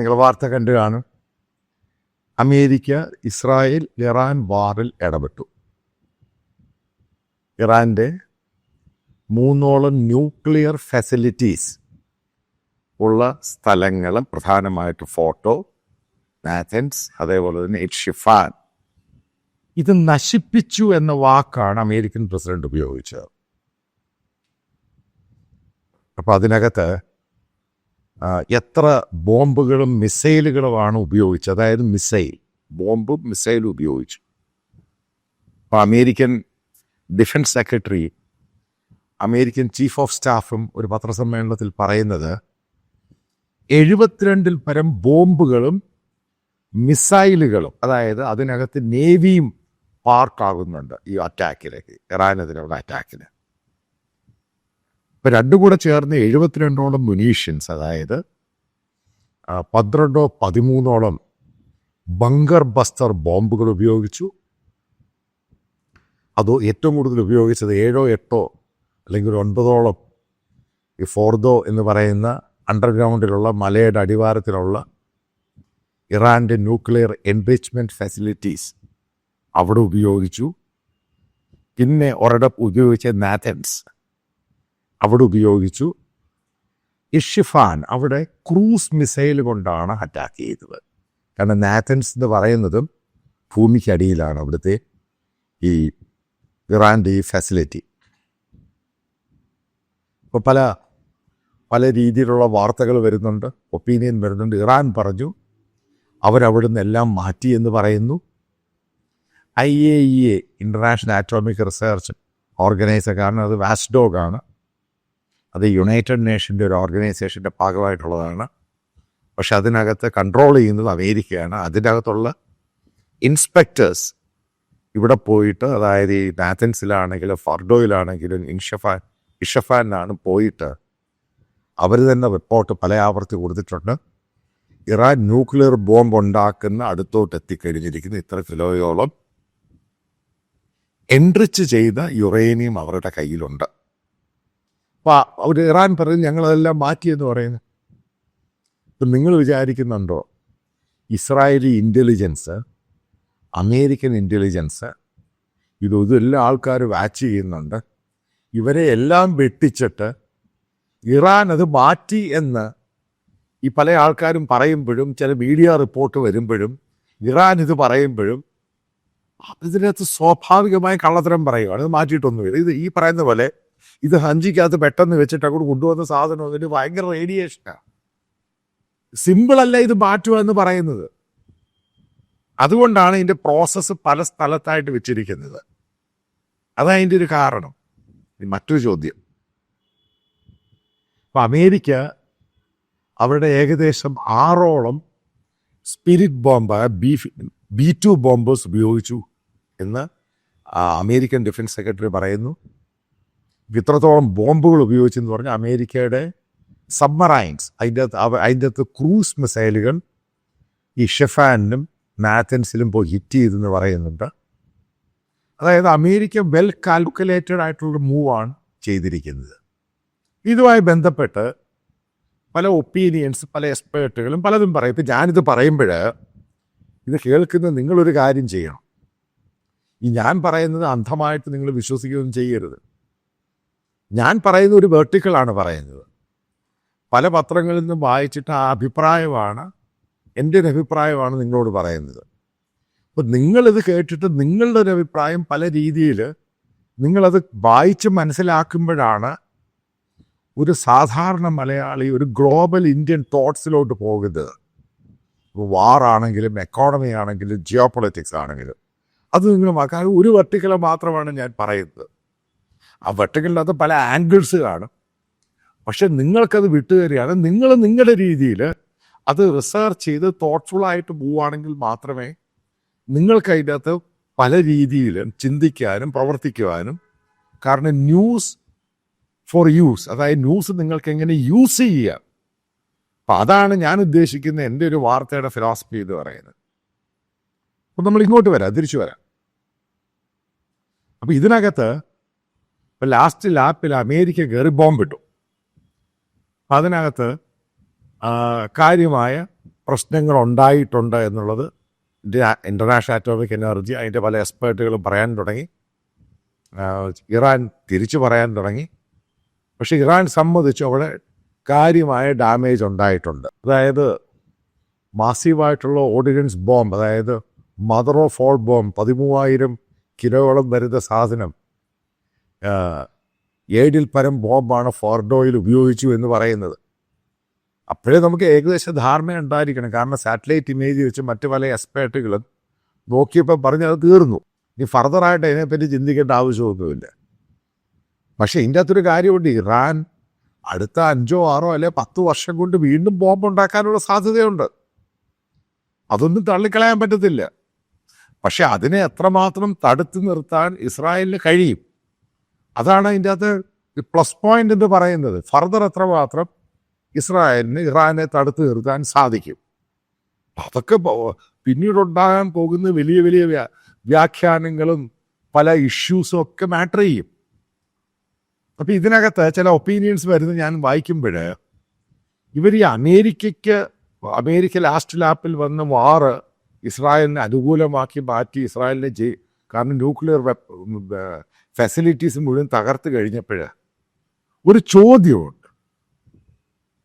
നിങ്ങൾ വാർത്ത കണ്ടു കാണും. അമേരിക്ക ഇസ്രായേൽ ഇറാൻ വാറിൽ ഇടപെട്ടു. ഇറാന്റെ മൂന്നോളം ന്യൂക്ലിയർ ഫെസിലിറ്റീസ് ഉള്ള സ്ഥലങ്ങളും പ്രധാനമായിട്ട് ഫോട്ടോ നാഥൻസ് അതേപോലെ തന്നെ ഷിഫാൻ. ഇത് നശിപ്പിച്ചു എന്ന വാക്കാണ് അമേരിക്കൻ പ്രസിഡന്റ് ഉപയോഗിച്ചത്. അപ്പോൾ അതിനകത്ത് എത്ര ബോംബുകളും മിസൈലുകളുമാണ് ഉപയോഗിച്ചത്. അതായത് മിസൈൽ ബോംബും മിസൈലും ഉപയോഗിച്ചു. അപ്പോൾ American defence secretary American chief of സ്റ്റാഫും ഒരു പത്രസമ്മേളനത്തിൽ പറയുന്നത് എഴുപത്തിരണ്ടിൽ പരം ബോംബുകളും മിസൈലുകളും അതായത് അതിനകത്ത് നേവിയും പാർക്കാകുന്നുണ്ട് ഈ അറ്റാക്കിലേക്ക് ഇറാനെതിരെയുള്ള അറ്റാക്കിന്. ഇപ്പം രണ്ടും കൂടെ ചേർന്ന് എഴുപത്തിരണ്ടോളം മുനീഷ്യൻസ് അതായത് പന്ത്രണ്ടോ പതിമൂന്നോളം ബങ്കർ ബസ്റ്റർ ബോംബുകൾ ഉപയോഗിച്ചു. അതോ ഏറ്റവും കൂടുതൽ ഉപയോഗിച്ചത് ഏഴോ എട്ടോ അല്ലെങ്കിൽ ഒൻപതോളം ഈ ഫോർദോ എന്ന് പറയുന്ന അണ്ടർഗ്രൗണ്ടിലുള്ള മലയുടെ അടിവാരത്തിലുള്ള ഇറാന്റെ ന്യൂക്ലിയർ എൻറിച്ച്മെന്റ് ഫെസിലിറ്റീസ് അവിടെ ഉപയോഗിച്ചു. പിന്നെ ഒരിടം ഉപയോഗിച്ച നാഥൻസ്. അവിടെ ഉപയോഗിച്ചു. ഇഷിഫാൻ അവിടെ ക്രൂസ് മിസൈൽ കൊണ്ടാണ് അറ്റാക്ക് ചെയ്തത്. കാരണം നാത്തൻസ് എന്ന് പറയുന്നതും ഭൂമിക്കടിയിലാണ് അവിടുത്തെ ഈ ഇറാന്റെ ഈ ഫെസിലിറ്റി. ഇപ്പോൾ പല പല രീതിയിലുള്ള വാർത്തകൾ വരുന്നുണ്ട്. ഒപ്പീനിയൻ വരുന്നുണ്ട്. ഇറാൻ പറഞ്ഞു അവരവിടുന്ന് എല്ലാം മാറ്റി എന്ന് പറയുന്നു. I A E A international atomic research organiser കാരണം അത് വാസ്ഡോഗാണ് അത് യുണൈറ്റഡ് നേഷന്റെ ഒരു ഓർഗനൈസേഷന്റെ ഭാഗമായിട്ടുള്ളതാണ്. പക്ഷെ അതിനകത്ത് കൺട്രോൾ ചെയ്യുന്നത് അമേരിക്കയാണ്. അതിനകത്തുള്ള ഇൻസ്പെക്ടേഴ്സ് ഇവിടെ പോയിട്ട് അതായത് ഈ നാത്തൻസിലാണെങ്കിലും ഫർഡോയിലാണെങ്കിലും ഇൻഷഫാൻ ഇഷഫാനിലാണ് പോയിട്ട് അവർ തന്നെ റിപ്പോർട്ട് പല ആവർത്തി കൊടുത്തിട്ടുണ്ട്. ഇറാൻ ന്യൂക്ലിയർ ബോംബ് ഉണ്ടാക്കുന്ന അടുത്തോട്ട് എത്തിക്കഴിഞ്ഞിരിക്കുന്നു ഇത്ര കിലോയോളം. എൻറിച്ച് ചെയ്ത യുറേനിയം അവരുടെ കയ്യിലുണ്ട്. അപ്പോൾ അവർ ഇറാൻ പറഞ്ഞ് ഞങ്ങളതെല്ലാം മാറ്റിയെന്ന് പറയുന്നത് അപ്പം നിങ്ങൾ വിചാരിക്കുന്നുണ്ടോ? ഇസ്രായേലി ഇന്റലിജൻസ് അമേരിക്കൻ ഇന്റലിജൻസ് ഇത് ഇതെല്ലാം ആൾക്കാർ വാച്ച് ചെയ്യുന്നുണ്ട്. ഇവരെ എല്ലാം വെട്ടിച്ചിട്ട് ഇറാൻ അത് മാറ്റി എന്ന് ഈ പല ആൾക്കാരും പറയുമ്പോഴും ചില മീഡിയ റിപ്പോർട്ട് വരുമ്പോഴും ഇറാൻ ഇത് പറയുമ്പോഴും ഇതിനകത്ത് സ്വാഭാവികമായ കള്ളത്തരം പറയുകയാണ് ഇത് മാറ്റിയിട്ടൊന്നുമില്ല. ഇത് ഈ പറയുന്ന പോലെ ഇത് ഹഞ്ചിക്കകത്ത് പെട്ടെന്ന് വെച്ചിട്ട് അങ്ങോട്ട് കൊണ്ടുവന്ന സാധനം അതിന് ഭയങ്കര റേഡിയേഷനാണ് സിമ്പിളല്ല ഇത് മാറ്റുക എന്ന് പറയുന്നത്. അതുകൊണ്ടാണ് ഇതിന്റെ പ്രോസസ്സ് പല സ്ഥലത്തായിട്ട് വെച്ചിരിക്കുന്നത്. അതാണ് അതിന്റെ ഒരു കാരണം. മറ്റൊരു ചോദ്യം. അപ്പം അമേരിക്ക അവരുടെ ഏകദേശം ആറോളം spirit bomb B B two bombers ഉപയോഗിച്ചു എന്ന് അമേരിക്കൻ ഡിഫൻസ് സെക്രട്ടറി പറയുന്നു. ഇത്രത്തോളം ബോംബുകൾ ഉപയോഗിച്ചെന്ന് പറഞ്ഞാൽ അമേരിക്കയുടെ സബ്മറൈൻസ് അതിന്റെ അകത്ത് അതിന്റെ അകത്ത് ക്രൂസ് മിസൈലുകൾ ഈ ഷെഫാനിലും മാത്തൻസിലും പോയി ഹിറ്റ് ചെയ്തെന്ന് പറയുന്നുണ്ട്. അതായത് അമേരിക്ക വെൽ കാൽക്കുലേറ്റഡ് ആയിട്ടുള്ള മൂവാണ് ചെയ്തിരിക്കുന്നത്. ഇതുമായി ബന്ധപ്പെട്ട് പല ഒപ്പീനിയൻസ് പല എക്സ്പേർട്ടുകളും പലതും പറയും. ഇപ്പം ഞാനിത് പറയുമ്പോൾ ഇത് കേൾക്കുന്ന നിങ്ങളൊരു കാര്യം ചെയ്യണം. ഈ ഞാൻ പറയുന്നത് അന്ധമായിട്ട് നിങ്ങൾ വിശ്വസിക്കുകയൊന്നും ചെയ്യരുത്. ഞാൻ പറയുന്ന ഒരു വേർട്ടിക്കളാണ് പറയുന്നത്. പല പത്രങ്ങളിൽ നിന്നും വായിച്ചിട്ട് ആ അഭിപ്രായമാണ് എന്റെ ഒരു അഭിപ്രായമാണ് നിങ്ങളോട് പറയുന്നത്. അപ്പോൾ നിങ്ങളിത് കേട്ടിട്ട് നിങ്ങളുടെ ഒരു അഭിപ്രായം പല രീതിയിൽ നിങ്ങളത് വായിച്ച് മനസ്സിലാക്കുമ്പോഴാണ് ഒരു സാധാരണ മലയാളി ഒരു ഗ്ലോബൽ ഇന്ത്യൻ തോട്ട്സിലോട്ട് പോകുന്നത്. വാറാണെങ്കിലും എക്കോണമി ആണെങ്കിലും ജിയോ പൊളിറ്റിക്സ് ആണെങ്കിലും. അത് നിങ്ങൾ ഒരു വെർട്ടിക്കല മാത്രമാണ് ഞാൻ പറയുന്നത്. ആ വെട്ടക്കില്ലാത്ത പല ആംഗിൾസ് കാണും. പക്ഷെ നിങ്ങൾക്കത് വിട്ടുതരികയാണ്. നിങ്ങൾ നിങ്ങളുടെ രീതിയിൽ അത് റിസർച്ച് ചെയ്ത് തോട്ട്ഫുൾ ആയിട്ട് പോവുകയാണെങ്കിൽ മാത്രമേ നിങ്ങൾക്ക് അതിന്റെ അകത്ത് പല രീതിയിലും ചിന്തിക്കാനും പ്രവർത്തിക്കുവാനും കാരണം ന്യൂസ് ഫോർ യൂസ് അതായത് ന്യൂസ് നിങ്ങൾക്ക് എങ്ങനെ യൂസ് ചെയ്യാം അപ്പം അതാണ് ഞാൻ ഉദ്ദേശിക്കുന്ന എന്റെ ഒരു വാർത്തയുടെ ഫിലോസഫി എന്ന് പറയുന്നത്. അപ്പം നമ്മൾ ഇങ്ങോട്ട് വരാം തിരിച്ചു വരാം. അപ്പം ഇതിനകത്ത് ഇപ്പം ലാസ്റ്റ് ലാപ്പിൽ അമേരിക്ക കയറി ബോംബിട്ടു. അതിനകത്ത് കാര്യമായ പ്രശ്നങ്ങൾ ഉണ്ടായിട്ടുണ്ട് എന്നുള്ളത് ഇന്റർനാഷണൽ അറ്റോമിക് എനർജി അതിന്റെ പല എക്സ്പേർട്ടുകളും പറയാൻ തുടങ്ങി. ഇറാൻ തിരിച്ചു പറയാൻ തുടങ്ങി. പക്ഷെ ഇറാൻ സമ്മതിച്ചു അവിടെ കാര്യമായ ഡാമേജ് ഉണ്ടായിട്ടുണ്ട്. അതായത് മാസീവായിട്ടുള്ള ഓർഡിനൻസ് ബോംബ് അതായത് മദർ ഓഫ് ഓൾ ബോംബ് പതിമൂവായിരം കിലോയോളം വരുന്ന സാധനം ഏഴിൽ പരം ബോംബാണ് ഫോർഡോയിൽ ഉപയോഗിച്ചു എന്ന് പറയുന്നത്. അപ്പോഴേ നമുക്ക് ഏകദേശ ധാരണ ഉണ്ടായിരിക്കണം. കാരണം സാറ്റലൈറ്റ് ഇമേജ് വെച്ച് മറ്റ് പല എക്സ്പേർട്ടുകളും നോക്കിയപ്പോൾ പറഞ്ഞ് അത് തീർന്നു. ഇനി ഫർദറായിട്ട് അതിനെപ്പറ്റി ചിന്തിക്കേണ്ട ആവശ്യമൊന്നുമില്ല. പക്ഷേ ഇതിന്റെ അകത്തൊരു കാര്യമുണ്ട്. ഇറാൻ അടുത്ത അഞ്ചോ ആറോ അല്ലെ പത്ത് വർഷം കൊണ്ട് വീണ്ടും ബോംബ് ഉണ്ടാക്കാനുള്ള സാധ്യതയുണ്ട്. അതൊന്നും തള്ളിക്കളയാൻ പറ്റത്തില്ല. പക്ഷെ അതിനെ എത്രമാത്രം തടുത്തു നിർത്താൻ ഇസ്രായേലിന് കഴിയും? അതാണ് അതിന്റെ അകത്ത് പ്ലസ് പോയിന്റ് എന്ന് പറയുന്നത്. ഫർദർ എത്രമാത്രം ഇസ്രായേലിന് ഇറാനെ തടുത്തു നിർത്താൻ സാധിക്കും. അതൊക്കെ പിന്നീടുണ്ടാകാൻ പോകുന്ന വലിയ വലിയ വ്യാഖ്യാനങ്ങളും പല ഇഷ്യൂസും ഒക്കെ മാറ്റർ ചെയ്യും. അപ്പം ഇതിനകത്ത് ചില ഒപ്പീനിയൻസ് വരുന്നത് ഞാൻ വായിക്കുമ്പോൾ ഇവർ ഈ അമേരിക്കയ്ക്ക് അമേരിക്ക ലാസ്റ്റ് ലാപ്പിൽ വന്ന വാറ് ഇസ്രായേലിനെ അനുകൂലമാക്കി മാറ്റി ഇസ്രായേലിനെ ജയി കാരണം ന്യൂക്ലിയർ ഫെസിലിറ്റീസ് മുഴുവൻ തകർത്ത് കഴിഞ്ഞപ്പോൾ ഒരു ചോദ്യമുണ്ട്.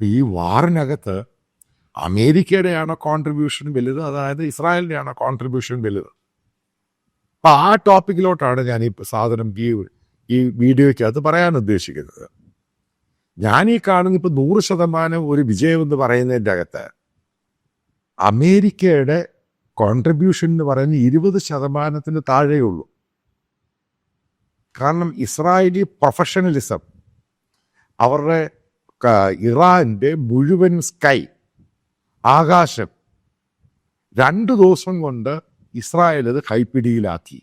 ഈ വാറിനകത്ത് അമേരിക്കയുടെയാണോ കോൺട്രിബ്യൂഷൻ വലുത്? അതായത് ഇസ്രായേലിന്റെയാണോ കോൺട്രിബ്യൂഷൻ വലുത്? അപ്പം ആ ടോപ്പിക്കിലോട്ടാണ് ഞാൻ ഈ സാധനം ഈ ഈ വീഡിയോയ്ക്കകത്ത് പറയാൻ ഉദ്ദേശിക്കുന്നത്. ഞാൻ ഈ കാണുന്ന ഇപ്പം നൂറ് ശതമാനം ഒരു വിജയമെന്ന് പറയുന്നതിന്റെ അകത്ത് അമേരിക്കയുടെ കോൺട്രിബ്യൂഷൻ എന്ന് പറയുന്നത് ഇരുപത് ശതമാനത്തിന് താഴെയുള്ളൂ. കാരണം ഇസ്രായേലി പ്രൊഫഷണലിസം അവരുടെ ഇറാന്റെ മുഴുവൻ സ്കൈ ആകാശം രണ്ട് ദിവസം കൊണ്ട് ഇസ്രായേൽ അത് കൈപ്പിടിയിലാക്കി.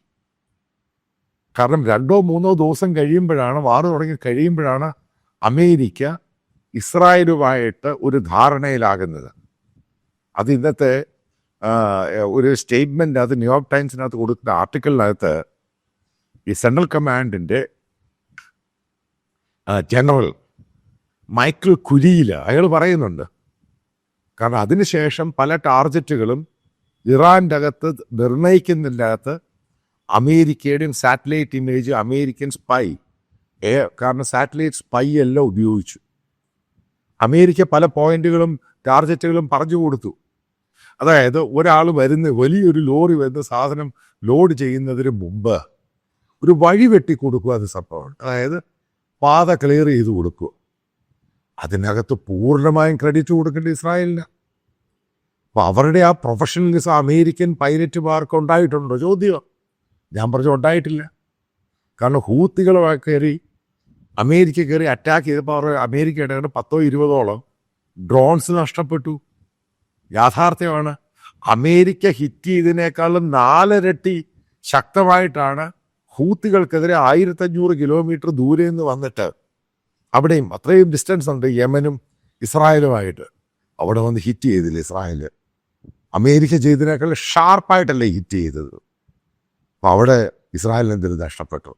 കാരണം രണ്ടോ മൂന്നോ ദിവസം കഴിയുമ്പോഴാണ് വാറ് തുടങ്ങി കഴിയുമ്പോഴാണ് അമേരിക്ക ഇസ്രായേലുമായിട്ട് ഒരു ധാരണയിലാകുന്നത്. അത് ഇന്നത്തെ ഒരു സ്റ്റേറ്റ്മെന്റ് അത് ന്യൂയോർക്ക് ടൈംസിനകത്ത് കൊടുക്കുന്ന ആർട്ടിക്കിളിനകത്ത് ഈ സെൻട്രൽ കമാൻഡിന്റെ ജനറൽ മൈക്കിൾ കുരിയിൽ അയാൾ പറയുന്നുണ്ട്. കാരണം അതിനുശേഷം പല ടാർജറ്റുകളും ഇറാന്റെ അകത്ത് നിർണയിക്കുന്നില്ലാത്ത അമേരിക്കയുടെയും സാറ്റലൈറ്റ് ഇമേജ് അമേരിക്കൻ സ്പൈ ഏ കാരണം സാറ്റലൈറ്റ് സ്പൈ എല്ലാം ഉപയോഗിച്ചു. അമേരിക്ക പല പോയിന്റുകളും ടാർജറ്റുകളും പറഞ്ഞു കൊടുത്തു. അതായത് ഒരാൾ വരുന്ന വലിയൊരു ലോറി വരുന്ന സാധനം ലോഡ് ചെയ്യുന്നതിന് മുമ്പ് ഒരു വഴി വെട്ടി കൊടുക്കുക അത് സംഭവം അതായത് പാത ക്ലിയർ ചെയ്ത് കൊടുക്കുക. അതിനകത്ത് പൂർണമായും ക്രെഡിറ്റ് കൊടുക്കേണ്ട ഇസ്രായേലിന്. അപ്പോൾ അവരുടെ ആ പ്രൊഫഷണലിസം അമേരിക്കൻ പൈലറ്റുമാർക്ക് ഉണ്ടായിട്ടുണ്ടോ? ചോദ്യം. ഞാൻ പറഞ്ഞു ഉണ്ടായിട്ടില്ല. കാരണം ഹൂത്തികൾ കയറി അമേരിക്ക കയറി അറ്റാക്ക് ചെയ്തപ്പോൾ അവർ അമേരിക്കയുടെ പത്തോ ഇരുപതോളം ഡ്രോൺസ് നഷ്ടപ്പെട്ടു. യാഥാർത്ഥ്യമാണ് അമേരിക്ക ഹിറ്റ് ചെയ്തതിനേക്കാളും നാലിരട്ടി ശക്തമായിട്ടാണ് ഹൂത്തികൾക്കെതിരെ ആയിരത്തഞ്ഞൂറ് കിലോമീറ്റർ ദൂരെ നിന്ന് വന്നിട്ട് അവിടെയും അത്രയും ഡിസ്റ്റൻസ് ഉണ്ട് യമനും ഇസ്രായേലുമായിട്ട്. അവിടെ വന്ന് ഹിറ്റ് ചെയ്തില്ല ഇസ്രായേൽ അമേരിക്ക ചെയ്തതിനേക്കാൾ ഷാർപ്പായിട്ടല്ലേ ഹിറ്റ് ചെയ്തത്. അപ്പോൾ അവിടെ ഇസ്രായേലിന് എന്തെങ്കിലും നഷ്ടപ്പെട്ടു.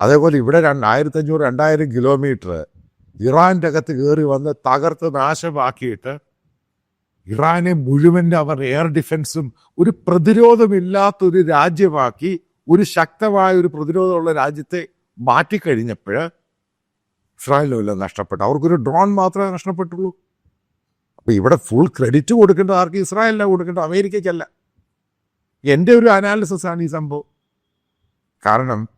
അതേപോലെ ഇവിടെ രണ്ട് ആയിരത്തഞ്ഞൂറ് രണ്ടായിരം കിലോമീറ്റർ ഇറാന്റെ അകത്ത് കയറി വന്ന് തകർത്ത് നാശമാക്കിയിട്ട് ഇറാനെ മുഴുവൻ അവർ എയർ ഡിഫൻസും ഒരു പ്രതിരോധമില്ലാത്തൊരു രാജ്യമാക്കി ശക്തമായ ഒരു പ്രതിരോധമുള്ള രാജ്യത്തെ മാറ്റിക്കഴിഞ്ഞപ്പോൾ ഇസ്രായേലിനെല്ലാം നഷ്ടപ്പെട്ടു. അവർക്കൊരു ഡ്രോൺ മാത്രമേ നഷ്ടപ്പെട്ടുള്ളൂ. അപ്പോൾ ഇവിടെ ഫുൾ ക്രെഡിറ്റ് കൊടുക്കേണ്ടത് ആർക്ക്? ഇസ്രായേലിനാണ് കൊടുക്കേണ്ടത്? അമേരിക്കയ്ക്കല്ല. എന്റെ ഒരു അനാലിസിസ് ആണ് ഈ സംഭവം. കാരണം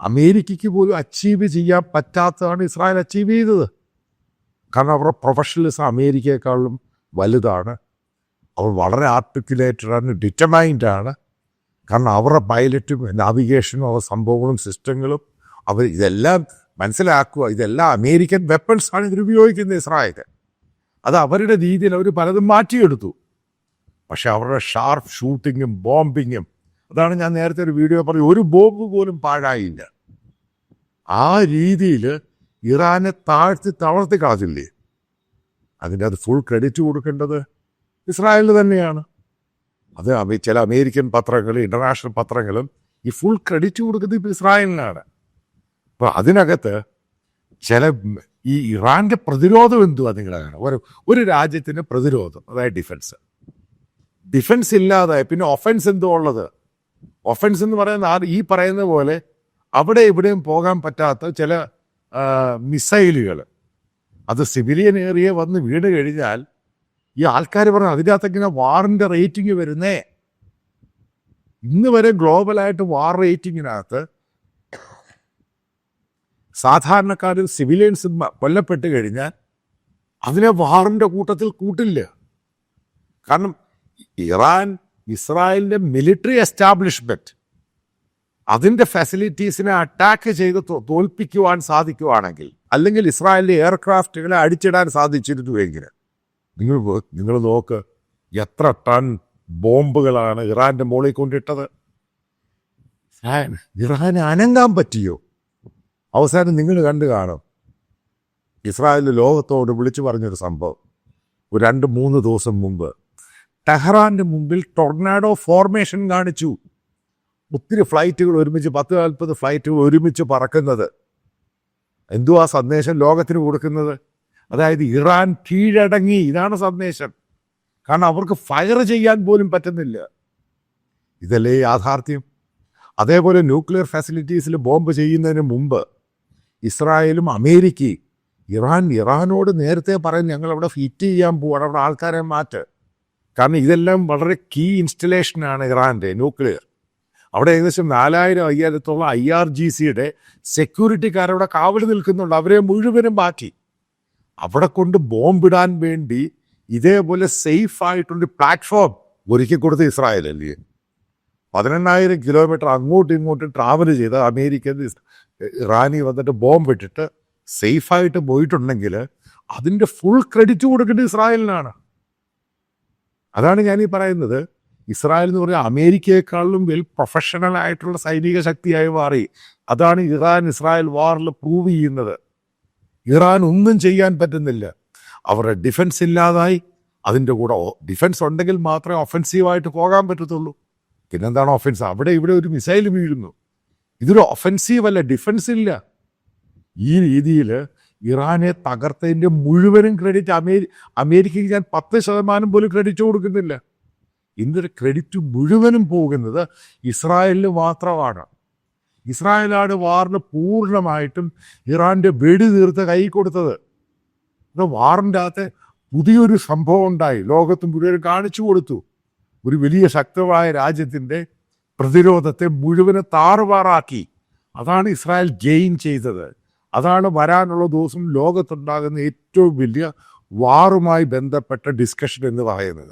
അമേരിക്കയ്ക്ക് പോലും അച്ചീവ് ചെയ്യാൻ പറ്റാത്തതാണ് ഇസ്രായേൽ അച്ചീവ് ചെയ്തത്. കാരണം അവരുടെ പ്രൊഫഷണലിസം അമേരിക്കയെക്കാളും വലുതാണ്. അവർ വളരെ ആർട്ടിക്കുലേറ്റഡ് ആണ് ഡിറ്റമൈൻഡ് ആണ്. കാരണം അവരുടെ പൈലറ്റും നാവിഗേഷനും അവരുടെ സംഭവങ്ങളും സിസ്റ്റങ്ങളും അവർ ഇതെല്ലാം മനസ്സിലാക്കുക ഇതെല്ലാം അമേരിക്കൻ വെപ്പൺസ് ആണ് ഇതിൽ ഉപയോഗിക്കുന്നത് ഇസ്രായേൽ അത് അവരുടെ രീതിയിൽ അവർ പലതും മാറ്റിയെടുത്തു. പക്ഷെ അവരുടെ ഷാർപ്പ് ഷൂട്ടിങ്ങും ബോംബിങ്ങും അതാണ് ഞാൻ നേരത്തെ ഒരു വീഡിയോ പറഞ്ഞു ഒരു ബോംബ് പോലും പാഴായില്ല. ആ രീതിയിൽ ഇറാനെ താഴ്ത്തി തളർത്തി കളഞ്ഞില്ലേ? അതിന്റെ അത് ഫുൾ ക്രെഡിറ്റ് കൊടുക്കേണ്ടത് ഇസ്രായേലിന് തന്നെയാണ്. അത് ചില അമേരിക്കൻ പത്രങ്ങൾ ഇന്റർനാഷണൽ പത്രങ്ങളും ഈ ഫുൾ ക്രെഡിറ്റ് കൊടുക്കുന്നത് ഇപ്പോൾ ഇസ്രായേലിനാണ്. അപ്പോൾ അതിനകത്ത് ചില ഈ ഇറാന്റെ പ്രതിരോധം എന്തുവാ നിങ്ങളെ ഒരു ഒരു രാജ്യത്തിന്റെ പ്രതിരോധം അതായത് ഡിഫൻസ് ഡിഫൻസ് ഇല്ലാതെ പിന്നെ ഒഫൻസ് എന്തോ ഉള്ളത്? ഒഫൻസ് എന്ന് പറയുന്ന ആ ഈ പറയുന്ന പോലെ അവിടെ ഇവിടെയും പോകാൻ പറ്റാത്ത ചില മിസൈലുകൾ അത് സിവിലിയൻ ഏരിയ വന്ന് വീണ് കഴിഞ്ഞാൽ ഈ ആൾക്കാർ പറഞ്ഞു അതിനകത്ത് ഇങ്ങനെ വാറിന്റെ റേറ്റിംഗ് വരുന്നേ. ഇന്ന് വരെ ഗ്ലോബലായിട്ട് വാർ റേറ്റിങ്ങിനകത്ത് സാധാരണക്കാരും സിവിലിയൻസ് കൊല്ലപ്പെട്ട് കഴിഞ്ഞാൽ അതിനെ വാറിന്റെ കൂട്ടത്തിൽ കൂട്ടില്ല. കാരണം ഇറാൻ ഇസ്രായേലിന്റെ മിലിറ്ററി എസ്റ്റാബ്ലിഷ്മെന്റ് അതിന്റെ ഫെസിലിറ്റീസിനെ അറ്റാക്ക് ചെയ്ത് തോൽപ്പിക്കുവാൻ സാധിക്കുവാണെങ്കിൽ അല്ലെങ്കിൽ ഇസ്രായേലിന്റെ എയർക്രാഫ്റ്റുകളെ അടിച്ചിടാൻ സാധിച്ചിരുന്നുവെങ്കിൽ നിങ്ങൾ നിങ്ങൾ നോക്ക് എത്ര ടൺ ബോംബുകളാണ് ഇറാന്റെ മുകളിൽ കൊണ്ടിട്ടത്. ഇറാൻ- ഇറാന് അനങ്ങാൻ പറ്റിയോ? അവസാനം നിങ്ങൾ കണ്ടു കാണും. ഇസ്രായേൽ ലോകത്തോട് വിളിച്ചു പറഞ്ഞൊരു സംഭവം. ഒരു രണ്ട് മൂന്ന് ദിവസം മുമ്പ് ടെഹ്റാന്റെ മുമ്പിൽ ടൊർണാഡോ ഫോർമേഷൻ കാണിച്ചു. ഒത്തിരി ഫ്ലൈറ്റുകൾ ഒരുമിച്ച് പത്ത് നാൽപ്പത് ഫ്ലൈറ്റുകൾ ഒരുമിച്ച് പറക്കുന്നത്. എന്തുവാ സന്ദേശം ലോകത്തിന് കൊടുക്കുന്നത്? അതായത് ഇറാൻ കീഴടങ്ങി. ഇതാണ് സന്ദേശം. കാരണം അവർക്ക് ഫയർ ചെയ്യാൻ പോലും പറ്റുന്നില്ല. ഇതല്ലേ യാഥാർത്ഥ്യം? അതേപോലെ ന്യൂക്ലിയർ ഫെസിലിറ്റീസിൽ ബോംബ് ചെയ്യുന്നതിന് മുമ്പ് ഇസ്രായേലും അമേരിക്കയും ഇറാൻ ഇറാനോട് നേരത്തെ പറയും ഞങ്ങൾ അവിടെ ഫിറ്റ് ചെയ്യാൻ പോവാണ് അവിടെ ആൾക്കാരെ മാറ്റ്. കാരണം ഇതെല്ലാം വളരെ കീ ഇൻസ്റ്റലേഷനാണ് ഇറാന്റെ ന്യൂക്ലിയർ അവിടെ ഏകദേശം നാലായിരം അയ്യായിരത്തോളം ഐ ആർ ജി സിയുടെ സെക്യൂരിറ്റിക്കാരവിടെ കാവൽ നിൽക്കുന്നുണ്ട്. അവരെ മുഴുവനും മാറ്റി. അവിടെ കൊണ്ട് ബോംബിടാൻ വേണ്ടി ഇതേപോലെ സേഫ് ആയിട്ടുള്ള പ്ലാറ്റ്ഫോം ഒരുക്കി കൊടുത്ത് ഇസ്രായേൽ അല്ലേ? പതിനെണ്ണായിരം കിലോമീറ്റർ അങ്ങോട്ടും ഇങ്ങോട്ടും ട്രാവൽ ചെയ്ത് അമേരിക്ക ഇറാനി വന്നിട്ട് ബോംബ് ഇട്ടിട്ട് സേഫായിട്ട് പോയിട്ടുണ്ടെങ്കിൽ അതിന്റെ ഫുൾ ക്രെഡിറ്റ് കൊടുക്കേണ്ടത് ഇസ്രായേലിനാണ്. അതാണ് ഞാൻ ഈ പറയുന്നത്. ഇസ്രായേൽ എന്ന് പറഞ്ഞാൽ അമേരിക്കയെക്കാളും വെൽ പ്രൊഫഷണൽ ആയിട്ടുള്ള സൈനിക ശക്തിയായി മാറി. അതാണ് ഇറാൻ ഇസ്രായേൽ വാറിൽ പ്രൂവ് ചെയ്യുന്നത്. ഇറാൻ ഒന്നും ചെയ്യാൻ പറ്റുന്നില്ല. അവരുടെ ഡിഫൻസ് ഇല്ലാതായി. അതിന്റെ കൂടെ ഡിഫൻസ് ഉണ്ടെങ്കിൽ മാത്രമേ ഒഫൻസീവായിട്ട് പോകാൻ പറ്റത്തുള്ളൂ. പിന്നെന്താണ് ഒഫൻസ് അവിടെ ഇവിടെ ഒരു മിസൈൽ വീഴുന്നു. ഇതൊരു ഒഫൻസീവ് അല്ല ഡിഫൻസ് ഇല്ല. ഈ രീതിയിൽ ഇറാനെ തകർത്തതിന്റെ മുഴുവനും ക്രെഡിറ്റ് അമേരി അമേരിക്കയ്ക്ക് ഞാൻ പത്ത് ശതമാനം പോലും ക്രെഡിറ്റ് കൊടുക്കുന്നില്ല. ഇതിന്റെ ക്രെഡിറ്റ് മുഴുവനും പോകുന്നത് ഇസ്രായേലിന് മാത്രമാണ്. ഇസ്രായേലാണ് വാറിന് പൂർണമായിട്ടും ഇറാന്റെ വെടി തീർത്ത് കൈ കൊടുത്തത്. വാറിന്റെ അകത്ത് പുതിയൊരു സംഭവം ഉണ്ടായി. ലോകത്ത് മുഴുവൻ കാണിച്ചു കൊടുത്തു. ഒരു വലിയ ശക്തമായ രാജ്യത്തിന്റെ പ്രതിരോധത്തെ മുഴുവനെ താറുമാറാക്കി. അതാണ് ഇസ്രായേൽ ജയിൻ ചെയ്തത്. അതാണ് വരാനുള്ള ദിവസം ലോകത്തുണ്ടാകുന്ന ഏറ്റവും വലിയ വാറുമായി ബന്ധപ്പെട്ട ഡിസ്കഷൻ എന്ന് പറയുന്നത്.